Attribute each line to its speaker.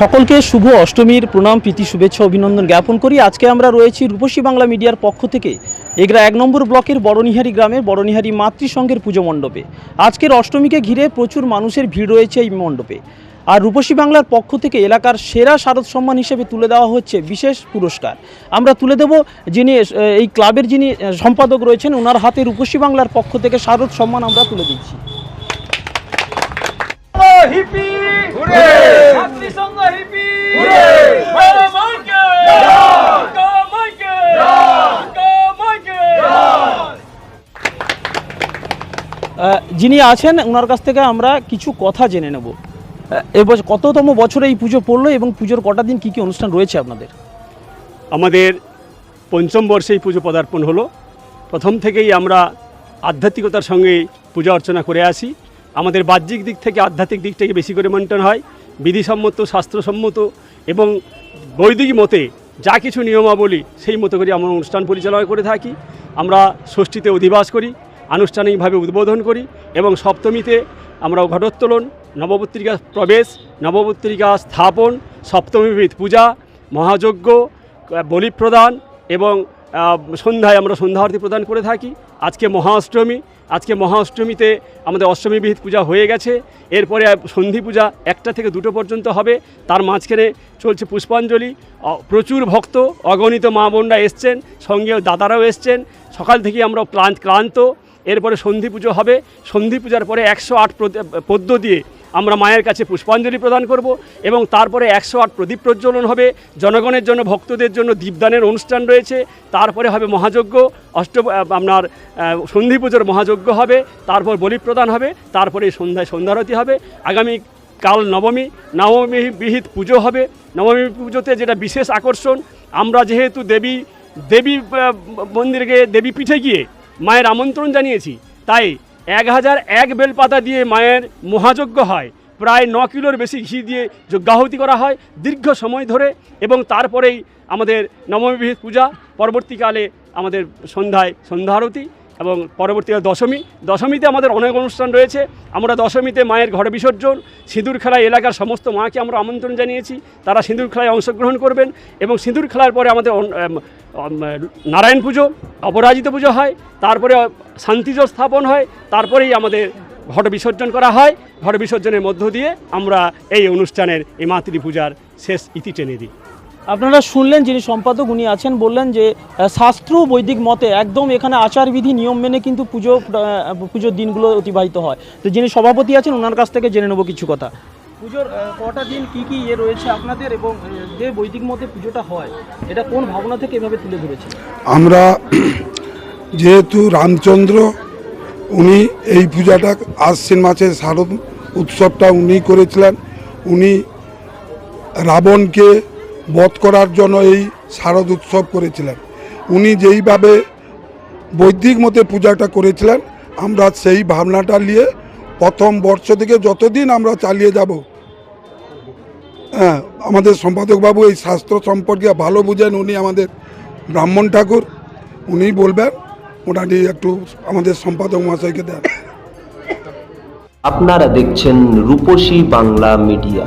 Speaker 1: সকলকে শুভ অষ্টমীর প্রণাম, প্রীতি, শুভেচ্ছা, অভিনন্দন জ্ঞাপন করি। আজকে আমরা রয়েছি রূপসী বাংলা মিডিয়ার পক্ষ থেকে। এগরা এক নম্বর ব্লকের বড়নিহারি গ্রামের বড়নিহারি মাতৃসংঘের পুজো মণ্ডপে। আজকের অষ্টমীকে ঘিরে প্রচুর মানুষের ভিড় রয়েছে এই মণ্ডপে। আর রূপসী বাংলার পক্ষ থেকে এলাকার সেরা শারদ সম্মান হিসেবে তুলে দেওয়া হচ্ছে বিশেষ পুরস্কার। আমরা তুলে দেব যিনি এই ক্লাবের যিনি সম্পাদক রয়েছেন ওনার হাতে রূপসী বাংলার পক্ষ থেকে শারদ সম্মান আমরা তুলে দিচ্ছি। যিনি আছেন ওনার কাছ থেকে আমরা কিছু কথা জেনে নেব। এবছর কততম বছরে এই পুজো পড়ল এবং পুজোর কটা দিন কী কী অনুষ্ঠান রয়েছে আপনাদের?
Speaker 2: আমাদের পঞ্চম বর্ষে এই পুজো পদার্পণ হলো। প্রথম থেকেই আমরা আধ্যাত্মিকতার সঙ্গে পূজা অর্চনা করে আসি। আমাদের বাহ্যিক দিক থেকে আধ্যাত্মিক দিকটাকে বেশি করে মেনটেন হয়। বিধিসম্মত, শাস্ত্রসম্মত এবং বৈদিক মতে যা কিছু নিয়মাবলী সেই মতো করে আমরা অনুষ্ঠান পরিচালনা করে থাকি। আমরা ষষ্ঠীতে অধিবাস করি। আনুষ্ঠানিকভাবে উদ্বোধন করি এবং সপ্তমীতে আমরা ঘটোত্তোলন, নবপত্রিকা প্রবেশ, নবপত্রিকা স্থাপন সপ্তমীবিধ পূজা, মহাযজ্ঞ, বলি প্রদান এবং সন্ধ্যায় আমরা সন্ধ্যা আরতি প্রদান করে থাকি। আজকে মহা অষ্টমী আজকে মহা অষ্টমীতে আমাদের অষ্টমী বিহিত পূজা হয়ে গেছে। এরপরে সন্ধি পূজা একটা থেকে দুটো পর্যন্ত হবে। তার মাঝখানে চলছে পুষ্পাঞ্জলি। প্রচুর ভক্ত, অগণিত মা বোনরা এসছেন সঙ্গে দাদারাও এসছেন। সকাল থেকে আমরা ক্লান্ত ক্লান্ত। এরপরে সন্ধি পুজো হবে। সন্ধি পূজার পরে একশো আট পদ্য দিয়ে আমরা মায়ের কাছে পুষ্পাঞ্জলি প্রদান করব এবং তারপরে একশো আট প্রদীপ প্রজ্বলন হবে। জনগণের জন্য, ভক্তদের জন্য দীপদানের অনুষ্ঠান রয়েছে। তারপরে হবে মহাযজ্ঞ। অষ্ট আপনার সন্ধি পুজোর মহাযজ্ঞ হবে। তারপর বলি প্রদান হবে। তারপরে সন্ধ্যায় সন্ধ্যারতি হবে। আগামী কাল নবমী নবমী বিহিত পুজো হবে। নবমী পুজোতে যেটা বিশেষ আকর্ষণ, আমরা যেহেতু দেবী দেবী মন্দিরে দেবী পিঠে গিয়ে মায়ের আমন্ত্রণ জানিয়েছি। তাই এক হাজার এক বেলপাতা দিয়ে মায়ের মহাযজ্ঞ হয়। প্রায় ন কিলোর বেশি ঘি দিয়ে যজ্ঞাহতি করা হয় দীর্ঘ সময় ধরে এবং তারপরেই আমাদের নবমী পূজা, পরবর্তীকালে আমাদের সন্ধ্যায় সন্ধ্যারতি এবং পরবর্তীকালে দশমী। দশমীতে আমাদের অনেক অনুষ্ঠান রয়েছে। আমরা দশমীতে মায়ের ঘরে বিসর্জন, সিঁদুর খেলায় এলাকার সমস্ত মাকে আমরা আমন্ত্রণ জানিয়েছি। তারা সিঁদুর খেলায় অংশগ্রহণ করবেন এবং সিঁদুর খেলার পরে আমাদের নারায়ণ পুজো, অপরাজিত পুজো হয়। তারপরে শান্তিজোর স্থাপন হয়। তারপরেই আমাদের ঘট বিসর্জন করা হয়। ঘট বিসর্জনের মধ্য দিয়ে আমরা এই অনুষ্ঠানের এই মাতৃ পূজার শেষ ইতি টেনে দিই।
Speaker 1: আপনারা শুনলেন যিনি সম্পাদক, উনি আছেন, বললেন যে শাস্ত্র বৈদিক মতে একদম এখানে আচারবিধি, নিয়ম মেনে কিন্তু পুজো পুজোর দিনগুলো অতিবাহিত হয়। তো যিনি সভাপতি আছেন, ওনার কাছ থেকে জেনে নেব কিছু কথা। পুজোর কটা দিন কি কি ইয়ে রয়েছে আপনাদের এবং যে বৈদিক মতে পুজোটা হয়, এটা কোন ভাবনা থেকে এভাবে তুলে ধরেছে
Speaker 3: আমরা যেহেতু রামচন্দ্র, উনি এই পূজাটা আশ্বিন মাসের শারদ উৎসবটা উনি করেছিলেন। উনি রাবণকে বধ করার জন্য এই শারদ উৎসব করেছিলেন। উনি যেইভাবে বৈদিক মতে পূজাটা করেছিলেন, আমরা সেই ভাবনাটা নিয়ে প্রথম বর্ষ থেকে যতদিন আমরা চালিয়ে যাব হ্যাঁ আমাদের সম্পাদকবাবু এই শাস্ত্র সম্পর্কে ভালো বুঝেন, উনি আমাদের ব্রাহ্মণ ঠাকুর, উনি বলবেন ওনাটি একটু আমাদের সম্পাদক মহাশয়কে দেন।
Speaker 4: আপনারা দেখছেন রূপসী বাংলা মিডিয়া।